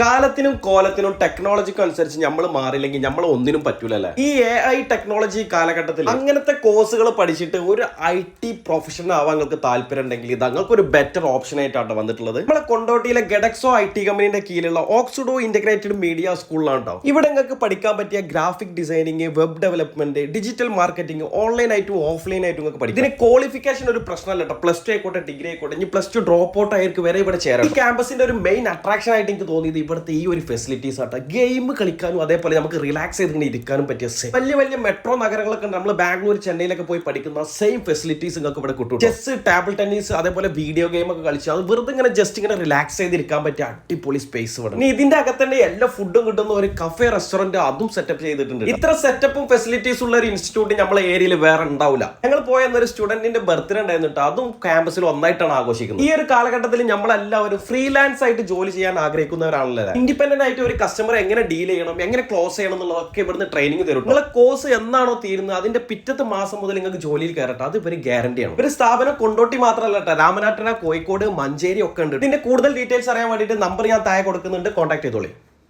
കാലത്തിനും കോലത്തിനും ടെക്നോളജിക്കും അനുസരിച്ച് നമ്മൾ മാറില്ലെങ്കിൽ നമ്മൾ ഒന്നിനും പറ്റൂലല്ലേ? ഈ എ ഐ ടെക്നോളജി കാലഘട്ടത്തിൽ അങ്ങനത്തെ കോഴ്സുകൾ പഠിച്ചിട്ട് ഒരു ഐ ടി പ്രൊഫഷണൽ ആവാൻ നിങ്ങൾക്ക് താല്പര്യം ഉണ്ടെങ്കിൽ ഇത് നിങ്ങൾക്ക് ഒരു ബെറ്റർ ഓപ്ഷൻ ആയിട്ടാണ് വന്നിട്ടുള്ളത്. നമ്മളെ കൊണ്ടോട്ടിയിലെ ഗഡക്സോ ഐ ടി കമ്പനിയുടെ കീഴിലുള്ള ഓക്സിഡോ ഇന്റഗ്രേറ്റഡ് മീഡിയ സ്കൂളിലാണ് കേട്ടോ ഇവിടെ നിങ്ങൾക്ക് പഠിക്കാൻ പറ്റിയ graphic designing web development digital marketing online ആയിട്ടും ഓഫ്ലൈൻ ആയിട്ടും നിങ്ങൾക്ക് പഠിക്കും. ഇതിന് ക്വാളിഫിക്കേഷൻ ഒരു പ്രശ്നമല്ല കേട്ടോ പ്ലസ് ടു ആയിക്കോട്ടെ ഡിഗ്രി ആയിക്കോട്ടെ ഇനി പ്ലസ് ടു ഡ്രോപ്പ് ഔട്ട് ആയിരിക്കും വരെ ഇവിടെ ചേരാം ഈ ക്യാമ്പസിന്റെ ഒരു മെയിൻ അട്രാക്ഷൻ ആയിട്ട് എനിക്ക് തോന്നിയത് ഇവിടുത്തെ ഈ ഒരു ഫെസിലിറ്റീസ് ആട്ടെ. ഗെയിം കളിക്കാനും അതേപോലെ നമുക്ക് റിലാക്സ് ചെയ്ത് ഇരിക്കാനും പറ്റിയ സെയിം വലിയ വലിയ മെട്രോ നഗരങ്ങളൊക്കെ ഉണ്ട്. നമ്മൾ ബാംഗ്ലൂർ ചെന്നൈയിലൊക്കെ പോയി പഠിക്കുന്ന സെയിം ഫെസിലിറ്റീസ് നിങ്ങൾക്ക് ഇവിടെ കിട്ടും ചെസ് ടേബിൾ ടെന്നീസ് അതേപോലെ വീഡിയോ ഗെയിം ഒക്കെ കളിച്ച് അത് വെറുതെ ഇങ്ങനെ ജസ്റ്റ് ഇങ്ങനെ റിലാക്സ് ചെയ്തിരിക്കാൻ പറ്റിയ അടിപൊളി സ്പേസ് ഇവിടെ. ഇനി ഇതിന്റെ അകത്ത് തന്നെ എല്ലാ ഫുഡും കിട്ടുന്ന ഒരു കഫേ റെസ്റ്റോറന്റ് അതും സെറ്റപ്പ് ചെയ്തിട്ടുണ്ട് ഇത്ര സെറ്റപ്പും ഫെസിലിറ്റീസ് ഉള്ള ഒരു ഇൻസ്റ്റിറ്റ്യൂട്ട് നമ്മളെ ഏരിയയിൽ വേറെ ഉണ്ടാവില്ല ഞങ്ങൾ പോയ ഒരു സ്റ്റുഡന്റിന്റെ ബർത്ത്ഡേ ഉണ്ടായിരുന്നിട്ട് അതും ക്യാമ്പസിൽ ഒന്നായിട്ടാണ് ആഘോഷിക്കുന്നത്. ഈ ഒരു കാലഘട്ടത്തിൽ നമ്മളെല്ലാവരും ഫ്രീലാൻസ് ആയിട്ട് ജോലി ചെയ്യാൻ ആഗ്രഹിക്കുന്നവരാണല്ലോ ഇൻഡിപെൻഡന്റ് ആയിട്ട് ഒരു കസ്റ്റമർ എങ്ങനെ ഡീൽ ചെയ്യണം എങ്ങനെ ക്ലോസ് ചെയ്യണം എന്നുള്ളതൊക്കെ ഇവിടുന്ന് ട്രെയിനിങ് തരും നിങ്ങളെ കോഴ്സ് എന്നാണോ തീരുന്നത്? അതിന്റെ പിറ്റത്തെ മാസം മുതൽ നിങ്ങൾക്ക് ജോലിയിൽ കയറട്ടെ. അത് ഇവർ ഗ്യാരണ്ടിയാണ് ഒരു സ്ഥാപനം കൊണ്ടോട്ടി മാത്രമല്ല കേട്ടോ രാമനാട്ടന കോഴിക്കോട് മഞ്ചേരി ഒക്കെ ഉണ്ട്. ഇതിന്റെ കൂടുതൽ ഡീറ്റെയിൽസ് അറിയാൻ വേണ്ടിയിട്ട് നമ്പർ ഞാൻ താഴെ കൊടുക്കുന്നുണ്ട്. കോൺടാക്ട് ചെയ്തോളി.